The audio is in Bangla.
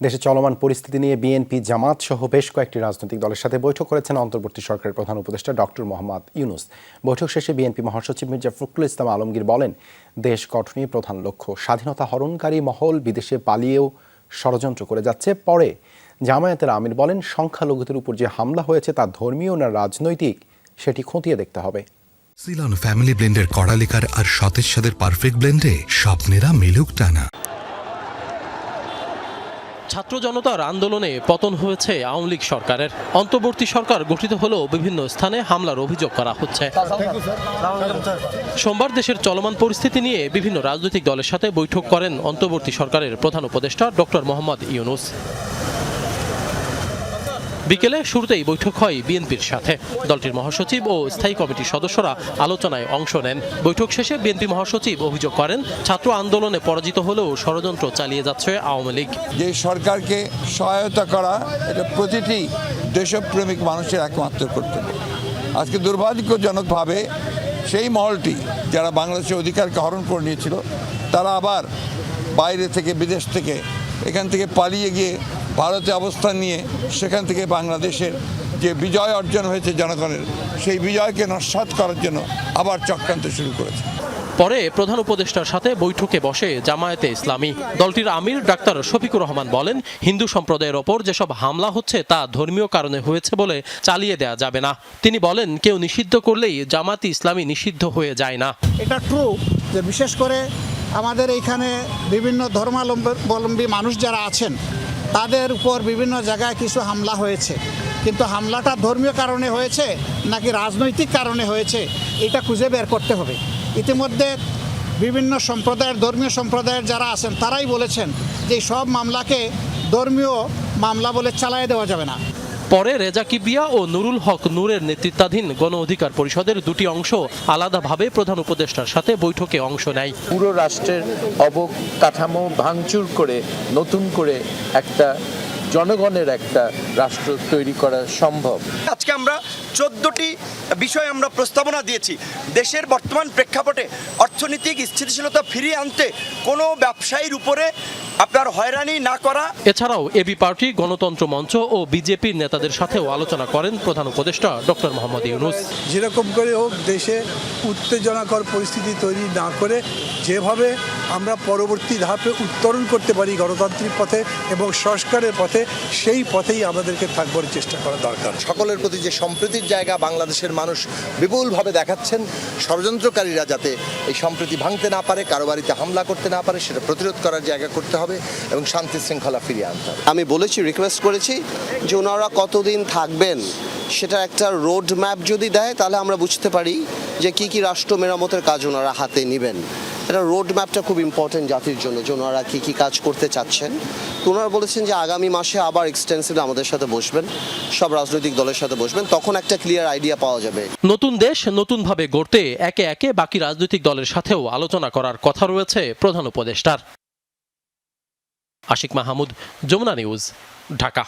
দেশে চলমান পরিস্থিতি নিয়ে বিএনপি, জামাত সহ বেশ কয়েকটি রাজনৈতিক দলের সাথে বৈঠক করেছেন অন্তর্বর্তী সরকারের প্রধান উপদেষ্টা ডক্টর মোহাম্মদ ইউনুস। বৈঠক শেষে বিএনপি মহাসচিব মির্জা ফখরুল ইসলাম আলমগীর বলেন, দেশ গঠনই প্রধান লক্ষ্য স্বাধীনতা হরণকারী মহল বিদেশে পালিয়েও ষড়যন্ত্র করে যাচ্ছে। পরে জামায়াতের আমির বলেন, সংখ্যালঘুদের উপর যে হামলা হয়েছে তা ধর্মীয় না রাজনৈতিক, সেটি খতিয়ে দেখতে হবে। সিলন ফ্যামিলি ব্লেন্ডের কড়ালিকার আর সতেজ সাদের পারফেক্ট ব্লেন্ডে স্বপ্নেরা মিলুক টানা। ছাত্র জনতার আন্দোলনে পতন হয়েছে আওয়ামী লীগ সরকারের। অন্তর্বর্তী সরকার গঠিত হলেও বিভিন্ন স্থানে হামলার অভিযোগ করা হচ্ছে। সোমবার দেশের চলমান পরিস্থিতি নিয়ে বিভিন্ন রাজনৈতিক দলের সাথে বৈঠক করেন অন্তর্বর্তী সরকারের প্রধান উপদেষ্টা ডক্টর মোহাম্মদ ইউনুস। বিকেলে শুরুতেই বৈঠক হয় বিএনপির সাথে। দলটির মহাসচিব ও স্থায়ী কমিটির সদস্যরা আলোচনায় অংশ নেন। বৈঠক শেষে বিএনপি মহাসচিব অভিযোগ করেন, ছাত্র আন্দোলনে পরাজিত হলেও ষড়যন্ত্র চালিয়ে যাচ্ছে আওয়ামী লীগ। যে সরকারকে সহায়তা করা, এটা প্রতিটি দেশপ্রেমিক মানুষের একমাত্র কর্তব্য। আজকে দুর্ভাগ্যজনকভাবে সেই মহলটি যারা বাংলাদেশের অধিকারকে হরণ করে নিয়েছিল, তারা আবার বাইরে থেকে, বিদেশ থেকে, এখান থেকে পালিয়ে গিয়ে ভারতে অবস্থান নিয়ে সেখান থেকে বাংলাদেশের যে বিজয় অর্জন হয়েছে জনগণের সেই বিজয়কে নস্বাত করার জন্য আবার চক্রান্ত শুরু করেছে। পরে প্রধান উপদেষ্টার সাথে বৈঠকে বসে জামায়াতে ইসলামী। দলটির আমির ডাক্তার শফিকুর রহমান বলেন হিন্দু সম্প্রদায়ের ওপর যেসব হামলা হচ্ছে তা ধর্মীয় কারণে হয়েছে বলে চালিয়ে দেওয়া যাবে না। তিনি বলেন কেউ নিষিদ্ধ করলেই জামাতি ইসলামী নিষিদ্ধ হয়ে যায় না। এটা ট্রু যে বিশেষ করে আমাদের এইখানে বিভিন্ন ধর্মাবলম্বী মানুষ যারা আছেন তাদের উপর বিভিন্ন জায়গায় কিছু হামলা হয়েছে। কিন্তু হামলাটা ধর্মীয় কারণে হয়েছে নাকি রাজনৈতিক কারণে হয়েছে, এটা খুঁজে বের করতে হবে। ইতিমধ্যে বিভিন্ন সম্প্রদায়ের, ধর্মীয় সম্প্রদায়ের যারা আছেন, তারাই বলেছেন যে সব মামলাকে ধর্মীয় মামলা বলে চালায় দেওয়া যাবে না। পরে রেজা কিবরিয়া ও নুরুল হক নূরের নেতৃত্বাধীন গণ অধিকার পরিষদের দুটি অংশ আলাদাভাবে প্রধান উপদেষ্টার সাথে বৈঠকে অংশ নেয়। পুরো রাষ্ট্রের অবকাঠামো ভাঙচুর করে নতুন করে একটা জনগণের একটা রাষ্ট্র তৈরি করা সম্ভব। আজকে আমরা চোদ্দটি বিষয় আমরা প্রস্তাবনা দিয়েছি। দেশের বর্তমান প্রেক্ষাপটে অর্থনৈতিক স্থিতিশীলতা ফিরিয়ে আনতে কোনো ব্যবসায়ীর উপরে আপনার হয়রানি না করা? এছাড়াও এবি পার্টি গণতন্ত্র মঞ্চ ও বিজেপির নেতাদের সাথেও আলোচনা করেন প্রধান উপদেষ্টা ডক্টর মোহাম্মদ ইউনুস। যেরকম করে হোক দেশে উত্তেজনাকর পরিস্থিতি তৈরি না করে যেভাবে আমরা পরবর্তী ধাপে উত্তরণ করতে পারি গণতান্ত্রিক পথে এবং সংস্কারের পথে সেই পথেই আমাদেরকে থাকবার চেষ্টা করা দরকার। সকলের প্রতি যে সম্প্রীতির জায়গা বাংলাদেশের মানুষ বিপুলভাবে দেখাচ্ছেন ষড়যন্ত্রকারীরা যাতে এই সম্প্রীতি ভাঙতে না পারে কারও বাড়িতে হামলা করতে না পারে সেটা প্রতিরোধ করার জায়গা করতে হবে। এবং শান্তি শৃঙ্খলা ফিরিয়ে আনতে হবে। আমি বলেছি রিকোয়েস্ট করেছি যে ওনারা কতদিন থাকবেন সেটা একটা রোড ম্যাপ যদি দেয় তাহলে আমরা বুঝতে পারি যে কি কি রাষ্ট্র মেরামতের কাজ ওনারা হাতে নেবেন। এটা রোড ম্যাপটা খুব ইম্পর্টেন্ট জাতির জন্য যে ওনারা কী কী কাজ করতে চাচ্ছেন। তো ওনারা বলেছেন যে আগামী মাসে আবার এক্সটেন্সিভ আমাদের সাথে বসবেন সব রাজনৈতিক দলের সাথে বসবেন তখন একটা ক্লিয়ার আইডিয়া পাওয়া যাবে। নতুন দেশ নতুনভাবে গড়তে একে একে বাকি রাজনৈতিক দলের সাথেও আলোচনা করার কথা রয়েছে প্রধান উপদেষ্টার। আশিক মাহমুদ যমুনা নিউজ ঢাকা।